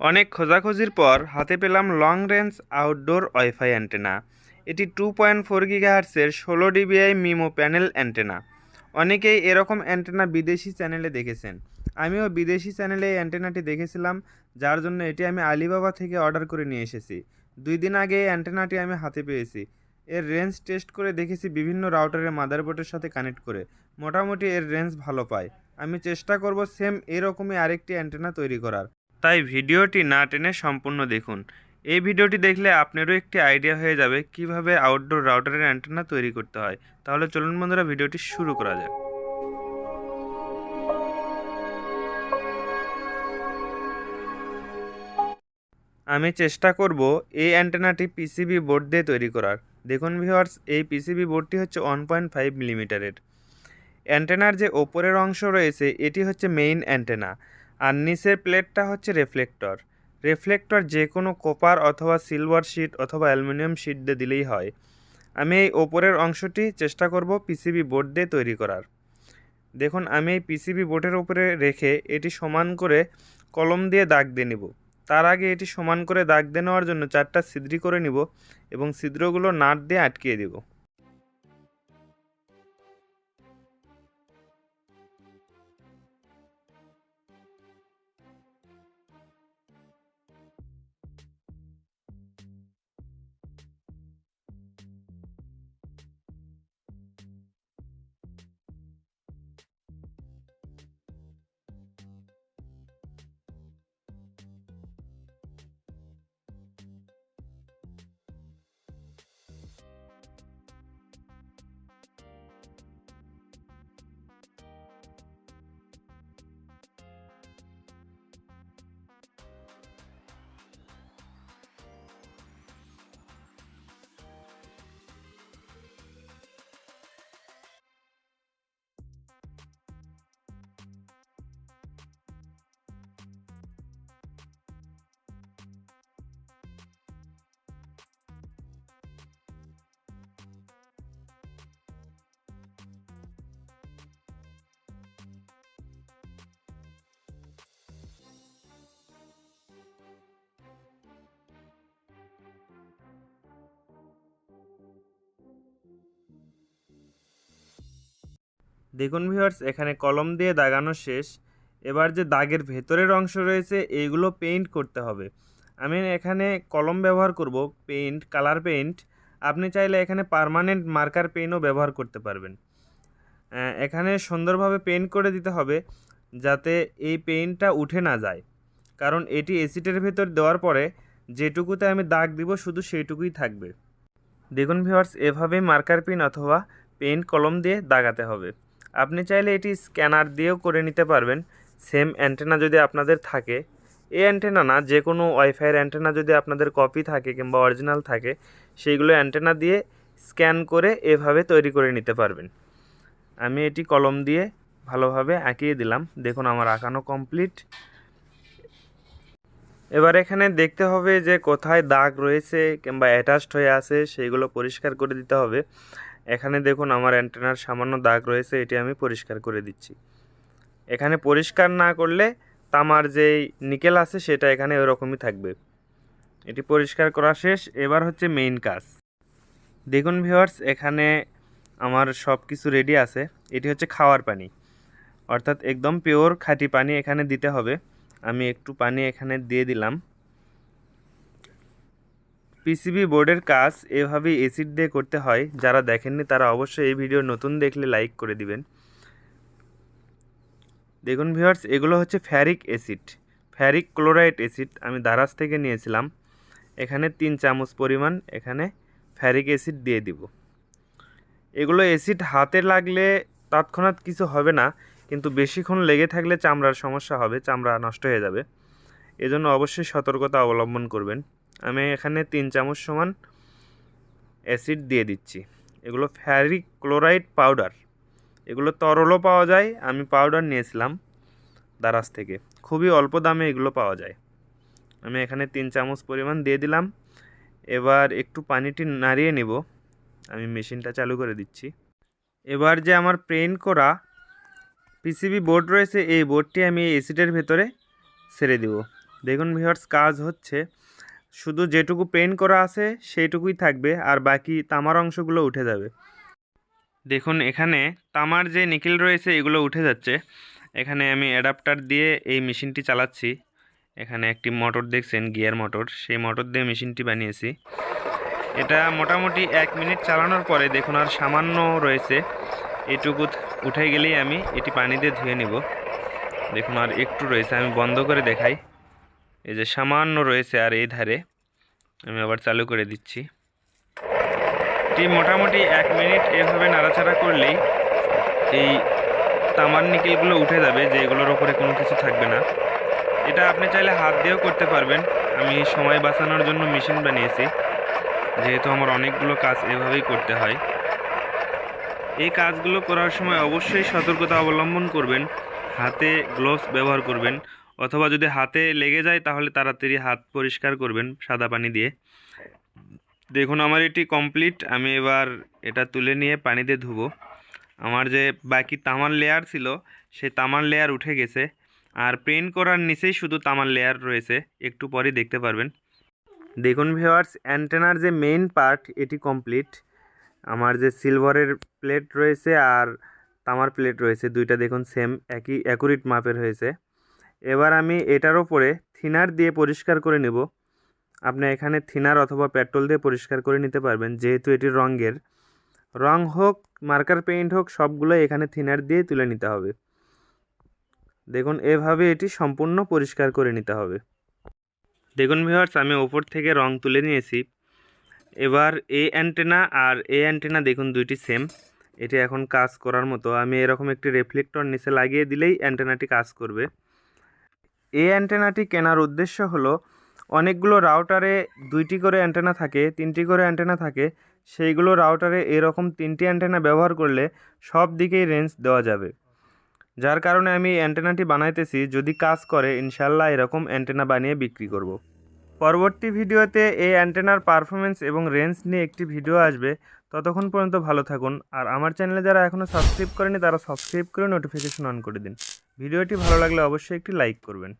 অনেক খোঁজাখুঁজির পর হাতে পেলাম long range outdoor WiFi antenna এটি টু পয়েন্ট ফোর গিগাহার্সের ষোলো ডিবিআই মিমো প্যানেল অ্যান্টেনা অনেকেই এরকম অ্যান্টেনা বিদেশি চ্যানেলে দেখেছেন। আমিও বিদেশি চ্যানেলে এই অ্যান্টেনাটি দেখেছিলাম, যার জন্য এটি আমি আলিবাবা থেকে অর্ডার করে নিয়ে এসেছি। দুই দিন আগে এই অ্যান্টেনাটি আমি হাতে পেয়েছি। এর রেঞ্জ টেস্ট করে দেখেছি বিভিন্ন রাউটারের মাদারবোর্ডের সাথে কানেক্ট করে। মোটামুটি এর রেঞ্জ ভালো পায়। আমি চেষ্টা করব সেম এরকমই আরেকটি অ্যান্টেনা তৈরি করার। তাই ভিডিওটি না টেনে সম্পূর্ণ দেখুন। এই ভিডিওটি দেখলে আপনারও একটি আইডিয়া হয়ে যাবে কীভাবে আউটডোর রাউটারের অ্যান্টেনা তৈরি করতে হয়। তাহলে চলুন বন্ধুরা, ভিডিওটি শুরু করা যাক। আমি চেষ্টা করব এই অ্যান্টেনাটি পিসিবি বোর্ড দিয়ে তৈরি করার। দেখুন ভিওয়ার্স এই পিসিবি বোর্ডটি হচ্ছে ওয়ান পয়েন্ট ফাইভ মিলিমিটারের অ্যান্টেনার যে ওপরের অংশ রয়েছে, এটি হচ্ছে মেইন অ্যান্টেনা আর নিচের প্লেটটা হচ্ছে রেফ্লেক্টর। রেফ্লেক্টর যে কোনো কপার অথবা সিলভার শিট অথবা অ্যালুমিনিয়াম শিট দিয়ে দিলেই হয়। আমি এই ওপরের অংশটি চেষ্টা করব পিসিবি বোর্ড দিয়ে তৈরি করার। দেখুন, আমি এই পিসিবি বোর্ডের উপরে রেখে এটি সমান করে কলম দিয়ে দাগ দিয়ে নিব। তার আগে এটি সমান করে দাগ দিয়ে নেওয়ার জন্য চারটা ছিদ্রি করে নিব এবং ছিদ্রগুলো নাট দিয়ে আটকিয়ে দেব। দেখুন ভিউয়ার্স এখানে কলম দিয়ে দাগানো শেষ। এবার যে দাগের ভেতরের অংশ রয়েছে, এইগুলো পেইন্ট করতে হবে। আমি এখানে কলম ব্যবহার করব পেইন্ট কালার পেইন্ট আপনি চাইলে এখানে পার্মানেন্ট মার্কার পেনও ব্যবহার করতে পারবেন। এখানে সুন্দরভাবে পেইন্ট করে দিতে হবে, যাতে এই পেইন্টটা উঠে না যায়। কারণ এটি এসিটের ভেতর দেওয়ার পরে, যেটুকুতে আমি দাগ দিব, শুধু সেইটুকুই থাকবে। দেখুন ভিওয়ার্স এভাবে মার্কার পেন অথবা পেইন্ট কলম দিয়ে দাগাতে হবে। আপনি চাইলে এটি স্ক্যানার দিয়েও করে নিতে পারবেন। সেম অ্যান্টেনা যদি আপনাদের থাকে। এই অ্যান্টেনা না যে কোনো ওয়াইফাইয়ের অ্যান্টেনা যদি আপনাদের কপি থাকে কিংবা অরিজিনাল থাকে, সেইগুলো অ্যান্টেনা দিয়ে স্ক্যান করে এভাবে তৈরি করে নিতে পারবেন। আমি এটি কলম দিয়ে ভালোভাবে আঁকিয়ে দিলাম। দেখুন, আমার আঁকানো কমপ্লিট। এবার এখানে দেখতে হবে যে কোথায় দাগ রয়েছে কিংবা অ্যাটাচড হয়ে আছে, সেইগুলো পরিষ্কার করে দিতে হবে। এখানে দেখুন আমার অ্যান্টেনার সামান্য দাগ রয়েছে, এটি আমি পরিষ্কার করে দিচ্ছি। এখানে পরিষ্কার না করলে তামার যেই নিকেল আছে, সেটা এখানে ওরকমই থাকবে। এটি পরিষ্কার করা শেষ, এবার হচ্ছে মেইন কাজ। দেখুন ভিউয়ার্স এখানে আমার সব কিছু রেডি আছে। এটি হচ্ছে খাওয়ার পানি। অর্থাৎ একদম পিওর খাঁটি পানি এখানে দিতে হবে। আমি একটু পানি এখানে দিয়ে দিলাম। পিসিবি বোর্ডের কাজ এভাবেই এসিড দিয়ে করতে হয়। যারা দেখেননি, তারা অবশ্যই এই ভিডিও নতুন দেখলে লাইক করে দিবেন। দেখুন ভিউয়ার্স এগুলো হচ্ছে ferric acid ferric chloride acid আমি দারাজ থেকে নিয়েছিলাম। এখানে তিন চামচ পরিমাণ এখানে ফ্যারিক অ্যাসিড দিয়ে দিব। এগুলো অ্যাসিড হাতে লাগলে তৎক্ষণাৎ কিছু হবে না, কিন্তু বেশিক্ষণ লেগে থাকলে চামড়ার সমস্যা হবে, চামড়া নষ্ট হয়ে যাবে। এজন্য অবশ্যই সতর্কতা অবলম্বন করবেন। আমি এখানে তিন চামচ সমান অ্যাসিড দিয়ে দিচ্ছি। এগুলো ফ্যারিক ক্লোরাইড পাউডার। এগুলো তরলও পাওয়া যায়, আমি পাউডার নিয়েছিলাম দারাজ থেকে। খুবই অল্প দামে এগুলো পাওয়া যায়। আমি এখানে তিন চামচ পরিমাণ দিয়ে দিলাম। এবার একটু পানিটি নাড়িয়ে নেব। আমি মেশিনটা চালু করে দিচ্ছি। এবার যে আমার প্রিন্ট করা পিসিবি বোর্ড রয়েছে, এই বোর্ডটি আমি এসিডের ভেতরে ছেড়ে দেব। দেখুন ভিউয়ার্স, কাজ হচ্ছে। শুধু যেটুকু পেন্ট করা আছে, সেইটুকুই থাকবে, আর বাকি তামার অংশগুলো উঠে যাবে। দেখুন, এখানে তামার যে নিকেল রয়েছে, এগুলো উঠে যাচ্ছে। এখানে আমি অ্যাডাপ্টার দিয়ে এই মেশিনটি চালাচ্ছি। এখানে একটি মোটর দেখছেন গিয়ার মোটর সেই মোটর দিয়ে মেশিনটি বানিয়েছি। এটা মোটামুটি এক মিনিট চালানোর পরে দেখুন, আর সামান্য রয়েছে। এটুকু উঠে গেলেই আমি এটি পানি দিয়ে ধুয়ে নিব। দেখুন, আর একটু রয়েছে, আমি বন্ধ করে দেখাই। এই যে সামান্য রয়েছে আর এই ধারে আমি আবার চালু করে দিচ্ছি। এটি মোটামুটি এক মিনিট এভাবে নাড়াচাড়া করলেই এই তামার নিকেলগুলো উঠে যাবে যে এগুলোর ওপরে কোনো কিছু থাকবে না। এটা আপনি চাইলে হাত দিয়েও করতে পারবেন। আমি সময় বাঁচানোর জন্য মেশিন বানিয়েছি। যেহেতু আমার অনেকগুলো কাজ এভাবেই করতে হয়। এই কাজগুলো করার সময় অবশ্যই সতর্কতা অবলম্বন করবেন। হাতে গ্লোভস ব্যবহার করবেন। অথবা যদি হাতে লেগে যায়, তাহলে তাড়াতাড়ি হাত পরিষ্কার করবেন সাদা পানি দিয়ে। দেখুন, আমার এটি কমপ্লিট আমি এবার এটা তুলে নিয়ে পানিতে ধুবো। আমার যে বাকি তামার লেয়ার ছিল, সেই তামার লেয়ার উঠে গেছে। আর প্রিন্ট করার নিচেই শুধু তামার লেয়ার রয়েছে। একটু পরেই দেখতে পারবেন। দেখুন ভিওয়ার্স অ্যান্টেনার যে মেইন পার্ট এটি কমপ্লিট আমার যে সিলভারের প্লেট রয়েছে আর তামার প্লেট রয়েছে, দুইটা দেখুন সেম একই অ্যাকুরেট মাপের হয়েছে। এবার আমি এটার ওপরে থিনার দিয়ে পরিষ্কার করে নেব। আপনি এখানে থিনার অথবা পেট্রোল দিয়ে পরিষ্কার করে নিতে পারবেন, যেহেতু এটি রঙের। রং হোক, মার্কার পেইন্ট হোক সবগুলো এখানে থিনার দিয়ে তুলে নিতে হবে। দেখুন, এভাবে এটি সম্পূর্ণ পরিষ্কার করে নিতে হবে। দেখুন ভিউয়ার্স, আমি ওপর থেকে রং তুলে নিয়েছি। এবার এ অ্যান্টেনা আর এ অ্যান্টেনা দেখুন, দুইটি সেম। এটি এখন কাজ করার মতো। আমি এরকম একটি রেফ্লেক্টর নিচে লাগিয়ে দিলেই অ্যান্টেনাটি কাজ করবে। এই অ্যান্টেনাটি কেনার উদ্দেশ্য হলো, অনেকগুলো রাউটারে দুইটি করে অ্যান্টেনা থাকে, তিনটি করে অ্যান্টেনা থাকে, সেইগুলো রাউটারে এরকম তিনটি অ্যান্টেনা ব্যবহার করলে সব দিকেই রেঞ্জ দেওয়া যাবে। যার কারণে আমি অ্যান্টেনাটি বানাইতেছি, যদি কাজ করে ইনশাল্লাহ এরকম অ্যান্টেনা বানিয়ে বিক্রি করব। পরবর্তী ভিডিওতে এই অ্যান্টেনার পারফরমেন্স এবং রেঞ্জ নিয়ে একটি ভিডিও আসবে। ততক্ষণ পর্যন্ত ভালো থাকুন, আর আমার চ্যানেলে যারা এখনও সাবস্ক্রাইব করেনি, তারা সাবস্ক্রাইব করে নোটিফিকেশন অন করে দিন। ভিডিওটি ভালো লাগলে অবশ্যই একটি লাইক করবেন।